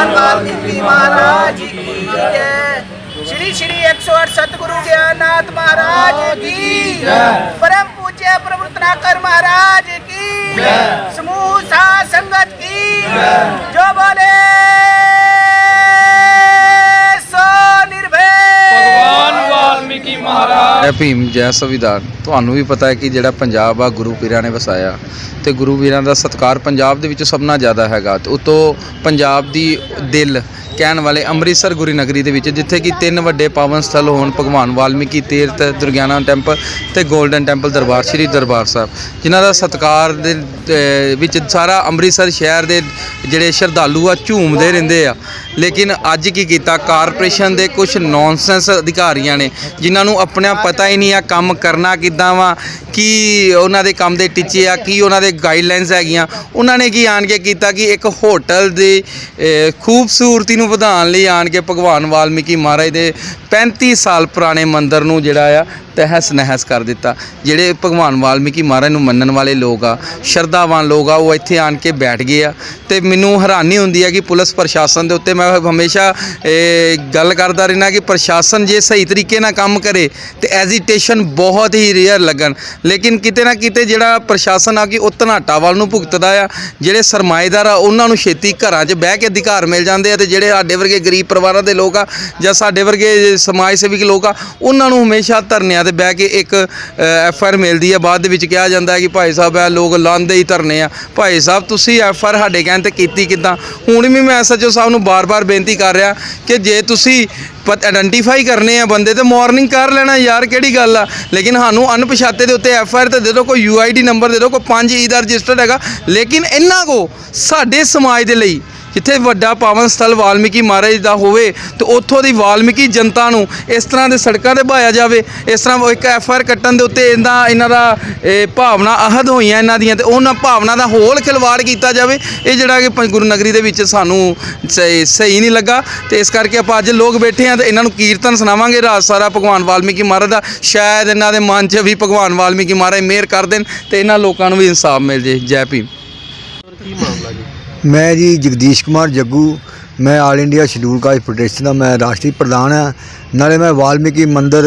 ਭਗਵਾਨ ਵਾਲਮੀਕੀ ਮਹਾਰਾਜ ਕੀ ਜੈ। ਸ਼੍ਰੀ ਸ਼੍ਰੀ 108 ਸਤਿਗੁਰੂ ਗਿਆਨਨਾਥ ਮਹਾਰਾਜ ਕੀ ਪਰਮ ਪੂਜ્ય ਪ੍ਰਵਰਤਨਾਕਰ ਮਹਾਰਾਜ ਮਹਾਰਾਜ ਭੀਮ ਜੈ ਸੰਵਿਧਾਨ। ਤੁਹਾਨੂੰ ਵੀ ਪਤਾ ਹੈ ਕਿ ਜਿਹੜਾ ਪੰਜਾਬ ਆ, ਗੁਰੂ ਪੀਰਾਂ ਨੇ ਵਸਾਇਆ। ਤੇ ਗੁਰੂ ਵੀਰਾਂ ਦਾ ਸਤਿਕਾਰ ਪੰਜਾਬ ਦੇ ਵਿੱਚ ਸਭ ਨਾਲੋਂ ਜ਼ਿਆਦਾ ਹੈਗਾ। ਤੇ ਉਤੋਂ ਪੰਜਾਬ ਦੀ ਦਿਲ ਕਹਿਣ ਵਾਲੇ ਅੰਮ੍ਰਿਤਸਰ ਗੁਰੂ ਨਗਰੀ ਦੇ ਵਿੱਚ, ਜਿੱਥੇ ਕਿ ਤਿੰਨ ਵੱਡੇ ਪਾਵਨ ਸਥਲ ਹੋਣ, ਭਗਵਾਨ ਵਾਲਮੀਕੀ ਤੀਰਥ ਦੁਰਗਿਆਨਾ ਟੈਂਪਲ ਤੇ 골ਡਨ ਟੈਂਪਲ ਦਰਬਾਰ, ਸ੍ਰੀ ਦਰਬਾਰ ਸਾਹਿਬ। ਜਿਨ੍ਹਾਂ ਦਾ ਸਤਿਕਾਰ ਦੇ ਵਿੱਚ ਸਾਰਾ ਅੰਮ੍ਰਿਤਸਰ ਸ਼ਹਿਰ ਦੇ ਜਿਹੜੇ ਸ਼ਰਧਾਲੂ ਆ, ਝੂਮਦੇ ਰਹਿੰਦੇ ਆ। ਲੇਕਿਨ ਅੱਜ ਕੀ ਕੀਤਾ? ਕਾਰਪੋਰੇਸ਼ਨ ਦੇ ਕੁਝ ਨੌਨਸੈਂਸ ਅਧਿਕਾਰੀਆਂ ਨੇ, ਜਿਨ੍ਹਾਂ ਨੂੰ ਆਪਣਾ ਪਤਾ ਹੀ ਨਹੀਂ ਆ ਕੰਮ ਕਰਨਾ ਕਿੱਦਾਂ ਵਾ ਕੀ ਉਹਨਾਂ ਦੇ ਕੰਮ ਦੇ ਟੀਚੇ ਆ ਕੀ ਉਹਨਾਂ ਦੇ ਗਾਈਡਲਾਈਨਸ ਹੈਗੀਆਂ। ਉਹਨਾਂ ਨੇ ਕੀ ਆਣ ਕੇ ਕੀਤਾ ਕਿ ਇੱਕ ਹੋਟਲ ਦੀ ਅਹ, ਖੂਬਸੂਰਤੀ ਨੂੰ ਵਧਾਉਣ ਲਈ ਆਣ ਕੇ ਭਗਵਾਨ ਵਾਲਮੀਕੀ ਮਹਾਰਾਜ ਦੇ 35 ਸਾਲ ਪੁਰਾਣੇ ਮੰਦਿਰ ਨੂੰ ਜਿਹੜਾ ਆ ਤਹਿਸ ਨਹਿਸ ਕਰ ਦਿੱਤਾ। ਜਿਹੜੇ ਭਗਵਾਨ ਵਾਲਮੀਕੀ ਮਹਾਰਾਜ ਨੂੰ ਮੰਨਣ ਵਾਲੇ ਲੋਕ ਆ, ਸ਼ਰਧਾਵਾਨ ਲੋਕ ਆ, ਉਹ ਇੱਥੇ ਆਣ ਕੇ ਬੈਠ ਗਏ ਆ। ਤੇ ਮੈਨੂੰ ਹੈਰਾਨੀ ਹੁੰਦੀ ਹੈ ਕਿ ਪੁਲਿਸ ਪ੍ਰਸ਼ਾਸਨ ਦੇ ਉੱਤੇ ਮੈਂ ਹਮੇਸ਼ਾ ਗੱਲ ਕਰਦਾ ਰਹਿਣਾ ਕਿ ਪ੍ਰਸ਼ਾਸਨ ਜੇ ਸਹੀ ਤਰੀਕੇ ਨਾਲ ਕੰਮ ਕਰੇ, ਤੇ ਐਜੀਟੇਸ਼ਨ ਬਹੁਤ ਹੀ ਰੇਅਰ ਲੱਗਣ। ਲੇਕਿਨ ਕਿਤੇ ਨਾ ਕਿਤੇ ਜਿਹੜਾ ਪ੍ਰਸ਼ਾਸਨ ਆ ਕਿ ਉਹ ਧਨਾਟਾ ਵੱਲ ਨੂੰ ਭੁਗਤਦਾ ਆ, ਜਿਹੜੇ ਸਰਮਾਏਦਾਰ ਆ, ਉਹਨਾਂ ਨੂੰ ਛੇਤੀ ਘਰਾਂ 'ਚ ਬਹਿ ਕੇ ਅਧਿਕਾਰ ਮਿਲ ਜਾਂਦੇ ਆ, ਤੇ ਜਿਹੜੇ ਸਾਡੇ ਵਰਗੇ ਗਰੀਬ ਪਰਿਵਾਰਾਂ ਦੇ ਲੋਕ ਆ ਜਾਂ ਸਾਡੇ ਵਰਗੇ ਸਮਾਜ ਸੇਵੀ ਲੋਕ ਆ, ਉਹਨਾਂ ਨੂੰ ਹਮੇਸ਼ਾ ਧਰਨਿਆਂ ਤੇ ਬਹਿ ਕੇ ਇੱਕ ਐਫ ਆਰ ਮਿਲਦੀ ਆ। ਬਾਅਦ ਦੇ ਵਿੱਚ ਕਿਹਾ ਜਾਂਦਾ ਹੈ ਕਿ ਭਾਈ ਸਾਹਿਬ, ਇਹ ਲੋਕ ਲਾਂਦੇ ਹੀ ਧਰਨੇ ਆ। ਭਾਈ ਸਾਹਿਬ, ਤੁਸੀਂ ਐਫ ਆਰ ਸਾਡੇ ਕਹਿਣ ਤੇ ਕੀਤੀ ਕਿਦਾਂ? ਹੁਣ ਵੀ ਮੈਂ ਐਸਐਚਓ ਸਾਹਿਬ ਨੂੰ ਬਾਰ-ਬਾਰ ਬੇਨਤੀ ਕਰ ਰਿਹਾ ਕਿ ਜੇ ਤੁਸੀਂ ਪਤ ਆਇਡੈਂਟੀਫਾਈ ਕਰਨੇ ਆ ਬੰਦੇ ਤੇ ਮਾਰਨਿੰਗ ਕਰ ਲੈਣਾ ਯਾਰ, ਕਿਹੜੀ ਗੱਲ ਆ? ਲੇਕਿਨ ਸਾਨੂੰ ਅਣਪਛਾਤੇ ਦੇ ਉੱਤੇ ਐਫ ਆਰ ਤੇ ਦੇ ਦਿਓ, ਕੋਈ ਯੂ ਆਈ ਡੀ ਨੰਬਰ ਦੇ ਦਿਓ, ਕੋਈ 5 ਈ e ਦਾ ਰਜਿਸਟਰਡ ਹੈਗਾ। ਲੇਕਿਨ ਇਹਨਾਂ ਕੋ ਸਾਡੇ ਸਮਾਜ ਦੇ ਲਈ ਜਿੱਥੇ ਵੱਡਾ ਪਾਵਨ ਸਥਲ ਵਾਲਮੀਕੀ ਮਹਾਰਾਜ ਦਾ ਹੋਵੇ ਤੇ ਉੱਥੋਂ ਦੀ ਵਾਲਮੀਕੀ ਜਨਤਾ ਨੂੰ ਇਸ ਤਰ੍ਹਾਂ ਦੇ ਸੜਕਾਂ ਤੇ ਭਾਇਆ ਜਾਵੇ, ਇਸ ਤਰ੍ਹਾਂ ਉਹ ਇੱਕ ਐਫ ਆਰ ਕੱਟਣ ਦੇ ਉੱਤੇ ਇਹਦਾ ਇਹਨਾਂ ਦਾ, ਇਹ ਭਾਵਨਾ ਅਹਦ ਹੋਈਆਂ ਇਹਨਾਂ ਦੀਆਂ ਤੇ ਉਹਨਾਂ ਭਾਵਨਾ ਦਾ ਹੋਲ ਖਿਲਵਾੜ ਕੀਤਾ ਜਾਵੇ, ਇਹ ਜਿਹੜਾ ਕਿ ਪੰਜ ਗੁਰੂ ਨਗਰੀ ਦੇ ਵਿੱਚ ਸਾਨੂੰ ਸਹੀ ਸਹੀ ਨਹੀਂ ਲੱਗਾ ਤੇ ਇਸ ਕਰਕੇ ਆਪਾਂ ਅੱਜ ਲੋਕ ਬੈਠੇ ਆ ਤੇ ਇਹਨਾਂ ਨੂੰ ਕੀਰਤਨ ਸੁਣਾਵਾਂਗੇ, ਰਾਤ ਸਾਰਾ ਭਗਵਾਨ ਵਾਲਮੀਕੀ ਮਹਾਰਾਜ ਦਾ, ਸ਼ਾਇਦ ਇਹਨਾਂ ਦੇ ਮਨ 'ਚ ਵੀ ਭਗਵਾਨ ਵਾਲਮੀਕੀ ਮਹਾਰਾਜ ਮਿਹਰ ਕਰ ਦੇਣ ਤੇ ਇਹਨਾਂ ਲੋਕਾਂ ਨੂੰ ਵੀ ਇਨਸਾਫ ਮਿਲ ਜੇ, ਜੈ ਭੀਮ। ਮੈਂ ਜੀ ਜਗਦੀਸ਼ ਕੁਮਾਰ ਜੱਗੂ ਮੈਂ all India schedule caste federation ਦਾ ਮੈਂ ਰਾਸ਼ਟਰੀ ਪ੍ਰਧਾਨ ਹਾਂ। ਨਾਲੇ ਮੈਂ ਵਾਲਮੀਕੀ ਮੰਦਿਰ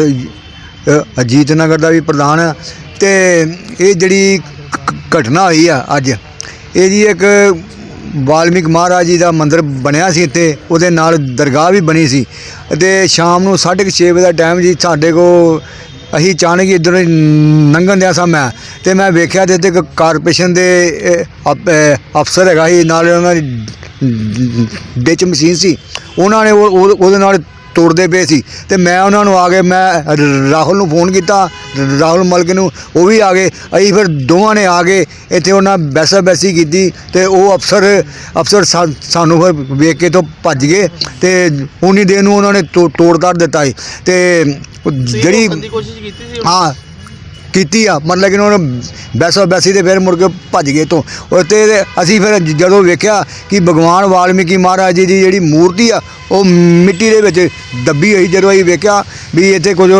ਅ, ਅਜੀਤ ਨਗਰ ਦਾ ਵੀ ਪ੍ਰਧਾਨ ਹਾਂ। ਤੇ ਇਹ ਜਿਹੜੀ ਕ- ਘਟਨਾ ਹੋਈ ਆ ਅੱਜ ਇਹ ਜੀ ਇੱਕ ਵਾਲਮੀਕ ਮਹਾਰਾਜ ਜੀ ਦਾ ਮੰਦਿਰ ਬਣਿਆ ਸੀ ਇੱਥੇ ਉਹਦੇ ਨਾਲ ਦਰਗਾਹ ਵੀ ਬਣੀ ਸੀ। ਤੇ ਸ਼ਾਮ ਨੂੰ 6:30 ਵਜੇ ਦਾ ਟਾਈਮ ਜੀ ਸਾਡੇ ਕੋਲ ਅਸੀਂ ਅਚਾਨਕ ਹੀ ਇੱਧਰੋਂ ਲੰਘਣ ਦਿਆ ਸਾਂ ਮੈਂ। ਤੇ ਮੈਂ ਵੇਖਿਆ ਤੇ ਇੱਥੇ ਇੱਕ ਕਾਰਪੋਰੇਸ਼ਨ ਦੇ ਅਫਸਰ ਹੈਗਾ ਸੀ, ਨਾਲ ਉਹਨਾਂ ਦੀ ਡਿਚ ਮਸ਼ੀਨ ਸੀ। ਉਹਨਾਂ ਨੇ ਉਹ- ਉਹ- ਉਹਦੇ ਨਾਲ ਤੋੜਦੇ ਪਏ ਸੀ ਤੇ ਮੈਂ ਉਹਨਾਂ ਨੂੰ ਆ ਕੇ ਮੈਂ ਰਾਹੁਲ ਨੂੰ ਫੋਨ ਕੀਤਾ ਰਾਹੁਲ ਮਲਕ ਨੂੰ ਉਹ ਵੀ ਆ ਗਏ। ਅਸੀਂ ਫਿਰ ਦੋਵਾਂ ਨੇ ਆ ਕੇ ਇੱਥੇ ਉਹਨਾਂ ਬੈਸਾ ਬੈਸੀ ਕੀਤੀ ਤੇ ਉਹ ਅਫਸਰ ਅਫਸਰ ਸਾਨੂੰ ਫਿਰ ਵੇਖ ਕੇ ਤੋਂ ਭੱਜ ਗਏ ਤੇ ਉਨੀ ਦੇਰ ਨੂੰ ਉਹਨਾਂ ਨੇ ਤੋੜ ਤਾੜ ਦਿੱਤਾ ਸੀ ਤੇ ਜਿਹੜੀ ਕੋਸ਼ਿਸ਼ ਕੀਤੀ ਸੀ? ਹਾਂ। ਕੀਤੀ ਆ। ਮਤਲਬ ਕਿ ਉਹਨਾਂ ਨੂੰ ਬੈਸੋ ਬੈਸੀ ਤੇ ਫਿਰ ਮੁੜ ਕੇ ਭੱਜ ਗਏ ਤੋਂ। ਉੱਤੇ ਅਸੀਂ ਫਿਰ ਜਦੋਂ ਵੇਖਿਆ ਕਿ ਭਗਵਾਨ ਵਾਲਮੀਕੀ ਮਹਾਰਾਜ ਜੀ ਦੀ ਜਿਹੜੀ ਮੂਰਤੀ ਆ, ਉਹ ਮਿੱਟੀ ਦੇ ਵਿੱਚ ਦੱਬੀ ਹੋਈ। ਜਦੋਂ ਅਸੀਂ ਵੇਖਿਆ ਵੀ ਇੱਥੇ ਕੁਝ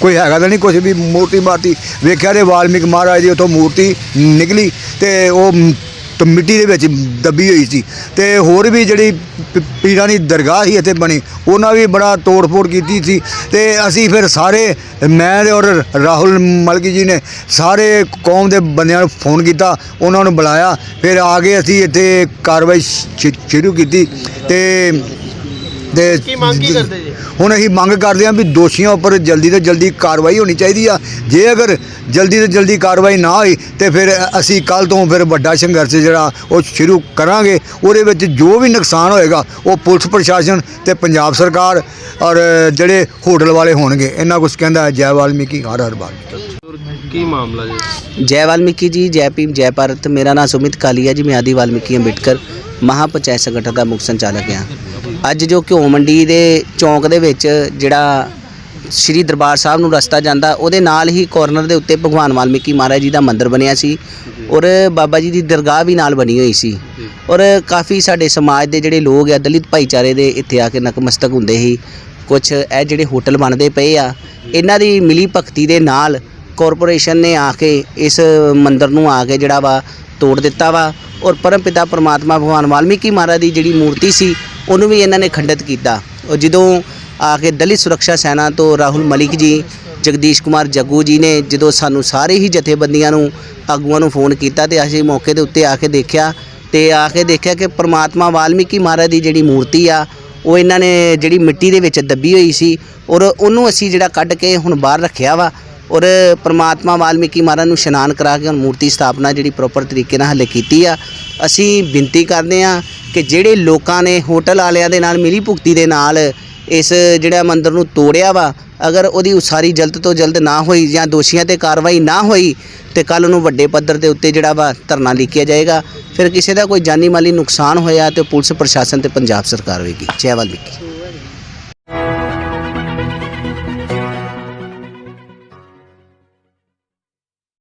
ਕੋਈ ਹੈਗਾ ਤਾਂ ਨਹੀਂ ਕੁਝ ਵੀ ਮੂਰਤੀ ਮਾਰਤੀ ਵੇਖਿਆ ਤੇ ਵਾਲਮੀਕ ਮਹਾਰਾਜ ਦੀ ਉੱਥੋਂ ਮੂਰਤੀ ਨਿਕਲੀ ਤੇ ਉਹ ਤੇ ਮਿੱਟੀ ਦੇ ਵਿੱਚ ਦੱਬੀ ਹੋਈ ਸੀ ਤੇ ਹੋਰ ਵੀ ਜਿਹੜੀ ਪ- ਪੀਰਾਂ ਦੀ ਦਰਗਾਹ ਸੀ ਇੱਥੇ ਬਣੀ ਉਹਨਾਂ ਵੀ ਬੜਾ ਤੋੜ-ਫੋੜ ਕੀਤੀ ਸੀ ਤੇ ਅਸੀਂ ਫਿਰ ਸਾਰੇ ਮੈਂ ਤੇ ਔਰ ਰਾਹੁਲ ਮਲਕੀ ਜੀ ਨੇ ਸਾਰੇ ਕੌਮ ਦੇ ਬੰਦਿਆਂ ਨੂੰ ਫੋਨ ਕੀਤਾ ਉਹਨਾਂ ਨੂੰ ਬੁਲਾਇਆ ਫਿਰ ਆ ਕੇ ਅਸੀਂ ਇੱਥੇ ਕਾਰਵਾਈ ਸ਼- ਸ਼ੁਰੂ ਕੀਤੀ ਤੇ ਤੇ ਕੀ ਮੰਗ ਕੀ ਕਰਦੇ ਜੀ? ਹੁਣ ਅਸੀਂ ਮੰਗ ਕਰਦੇ ਹਾਂ ਵੀ ਦੋਸ਼ੀਆਂ ਉੱਪਰ ਜਲਦੀ ਤੋਂ ਜਲਦੀ ਕਾਰਵਾਈ ਹੋਣੀ ਚਾਹੀਦੀ ਆ ਜੇ ਅਗਰ ਜਲਦੀ ਤੋਂ ਜਲਦੀ ਕਾਰਵਾਈ ਨਾ ਹੋਈ ਤੇ ਫਿਰ ਅਸੀਂ ਕੱਲ ਤੋਂ ਫਿਰ ਵੱਡਾ ਸੰਘਰਸ਼ ਜਿਹੜਾ ਉਹ ਸ਼ੁਰੂ ਕਰਾਂਗੇ। ਉਹਦੇ ਵਿੱਚ ਜੋ ਵੀ ਨੁਕਸਾਨ ਹੋਏਗਾ ਉਹ ਪੁਲਿਸ ਪ੍ਰਸ਼ਾਸਨ ਤੇ ਪੰਜਾਬ ਸਰਕਾਰ ਔਰ ਜਿਹੜੇ ਹੋਟਲ ਵਾਲੇ ਹੋਣਗੇ ਇਹਨਾਂ ਕੁਝ ਕਹਿੰਦਾ ਜੈ ਵਾਲਮੀਕੀ ਹਰ ਹਰ ਬਾਤ ਕੀ ਮਾਮਲਾ ਜੀ? ਜੈ ਵਾਲਮੀਕੀ ਜੀ ਜੈ ਭੀਮ ਜੈ ਭਾਰਤ। ਮੇਰਾ ਨਾਮ ਸੁਮਿਤ ਕਾਲੀਆ ਜੀ ਮੈਂ ਆਦੀ ਵਾਲਮੀਕੀ ਅੰਬੇਡਕਰ ਮਹਾਪੰਚਾਇਤ ਸੰਗਠਨ ਦਾ ਮੁਖ ਸੰਚਾਲਕ ਹਾਂ। ਅੱਜ ਜੋ ਘਿਓ ਮੰਡੀ ਦੇ ਚੌਂਕ ਦੇ ਵਿੱਚ ਜਿਹੜਾ ਸ਼੍ਰੀ ਦਰਬਾਰ ਸਾਹਿਬ ਨੂੰ ਰਸਤਾ ਜਾਂਦਾ ਉਹਦੇ ਨਾਲ ਹੀ ਕਾਰਨਰ ਦੇ ਉੱਤੇ ਭਗਵਾਨ ਵਾਲਮੀਕੀ ਮਹਾਰਾਜ ਜੀ ਦਾ ਮੰਦਿਰ ਬਣਿਆ ਸੀ ਔਰ ਬਾਬਾ ਜੀ ਦੀ ਦਰਗਾਹ ਵੀ ਨਾਲ ਬਣੀ ਹੋਈ ਸੀ। ਔਰ ਕਾਫੀ ਸਾਡੇ ਸਮਾਜ ਦੇ ਜਿਹੜੇ ਲੋਕ ਆ ਦਲਿਤ ਭਾਈਚਾਰੇ ਦੇ ਇੱਥੇ ਆ ਕੇ ਨਕਮਸਤਕ ਹੁੰਦੇ ਸੀ। ਕੁਝ ਇਹ ਜਿਹੜੇ ਹੋਟਲ ਬਣਦੇ ਪਏ ਆ ਇਹਨਾਂ ਦੀ ਮਿਲੀ ਭਗਤੀ ਦੇ ਨਾਲ ਕਾਰਪੋਰੇਸ਼ਨ ਨੇ ਆ ਕੇ ਇਸ ਮੰਦਿਰ ਨੂੰ ਆ ਕੇ ਜਿਹੜਾ ਵਾ ਤੋੜ ਦਿੱਤਾ ਵਾ। ਔਰ ਪਰਮਪਿਤਾ ਪਰਮਾਤਮਾ ਭਗਵਾਨ ਵਾਲਮੀਕੀ ਮਹਾਰਾਜ ਦੀ ਜਿਹੜੀ ਮੂਰਤੀ ਸੀ ਉਹਨੂੰ ਵੀ ਇਹਨਾਂ ਨੇ ਖੰਡਿਤ ਕੀਤਾ। ਉਹ ਜਦੋਂ ਆ ਕੇ ਦਲਿਤ ਸੁਰੱਖਿਆ ਸੈਨਾ ਤੋਂ ਰਾਹੁਲ ਮਲਿਕ ਜੀ, ਜਗਦੀਸ਼ ਕੁਮਾਰ ਜੱਗੂ ਜੀ ਨੇ ਜਦੋਂ ਸਾਨੂੰ ਸਾਰੇ ਹੀ ਜਥੇਬੰਦੀਆਂ ਨੂੰ, ਆਗੂਆਂ ਨੂੰ ਫੋਨ ਕੀਤਾ ਤੇ ਅਸੀਂ ਮੌਕੇ ਦੇ ਉੱਤੇ ਆ ਕੇ ਦੇਖਿਆ ਤੇ ਆ ਕੇ ਦੇਖਿਆ ਕਿ ਪ੍ਰਮਾਤਮਾ ਵਾਲਮੀਕੀ ਮਹਾਰਾਜ ਦੀ ਜਿਹੜੀ ਮੂਰਤੀ ਆ, ਉਹ ਇਹਨਾਂ ਨੇ ਜਿਹੜੀ ਮਿੱਟੀ ਦੇ ਵਿੱਚ ਦੱਬੀ ਹੋਈ ਸੀ ਔਰ ਉਹਨੂੰ ਅਸੀਂ ਜਿਹੜਾ ਕੱਢ ਕੇ ਹੁਣ ਬਾਹਰ ਰੱਖਿਆ ਵਾ ਔਰ ਪ੍ਰਮਾਤਮਾ ਵਾਲਮੀਕੀ ਮਹਾਰਾਜ ਨੂੰ ਇਸ਼ਨਾਨ ਕਰਾ ਕੇ ਹੁਣ ਮੂਰਤੀ ਸਥਾਪਨਾ ਜਿਹੜੀ ਪ੍ਰੋਪਰ ਤਰੀਕੇ ਨਾਲ ਹਲੇ ਕੀਤੀ ਆ। ਅਸੀਂ ਬੇਨਤੀ ਕਰਦੇ ਆ ਕਿ ਜਿਹੜੇ ਲੋਕਾਂ ਨੇ ਹੋਟਲ ਵਾਲਿਆਂ ਦੇ ਨਾਲ ਮਿਲੀ ਭੁਗਤੀ ਦੇ ਨਾਲ ਇਸ ਜਿਹੜਾ ਮੰਦਿਰ ਨੂੰ ਤੋੜਿਆ ਵਾ, ਅਗਰ ਉਹਦੀ ਉਸਾਰੀ ਜਲਦ ਤੋਂ ਜਲਦ ਨਾ ਹੋਈ ਜਾਂ ਦੋਸ਼ੀਆਂ ਤੇ ਕਾਰਵਾਈ ਨਾ ਹੋਈ, ਤੇ ਕੱਲ ਨੂੰ ਵੱਡੇ ਪੱਧਰ ਦੇ ਉੱਤੇ ਜਿਹੜਾ ਵਾ ਧਰਨਾ ਲਿਖਿਆ ਜਾਏਗਾ। ਫਿਰ ਕਿਸੇ ਦਾ ਕੋਈ ਜਾਨੀ ਮਾਲੀ ਨੁਕਸਾਨ ਹੋਇਆ ਤੇ ਪੁਲਿਸ, ਪ੍ਰਸ਼ਾਸਨ ਤੇ ਪੰਜਾਬ ਸਰਕਾਰ ਹੋਏਗੀ। ਜੈ ਵਾਲਮੀਕੀ